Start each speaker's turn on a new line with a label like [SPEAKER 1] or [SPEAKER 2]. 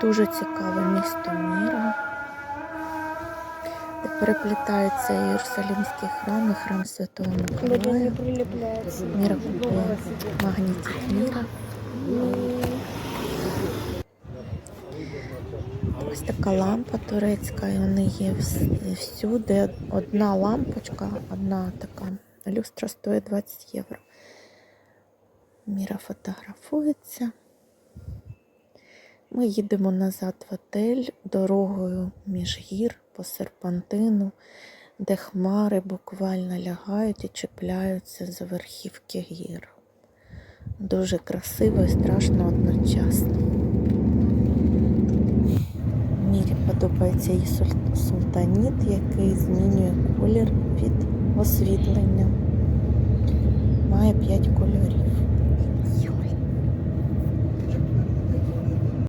[SPEAKER 1] Дуже цікаве місто Міра, де переплітаються Єрусалімський храм і храм Святого Миколая. Міра купує магнітик Міра. Ось така лампа турецька, і вони є всюди. Одна лампочка, одна така люстра стоїть 20 євро. Міра фотографується. Ми їдемо назад в отель дорогою між гір по серпантину, де хмари буквально лягають і чіпляються за верхівки гір. Дуже красиво і страшно одночасно. Мірі подобається її султаніт, який змінює колір від освітлення. Має 5 кольорів.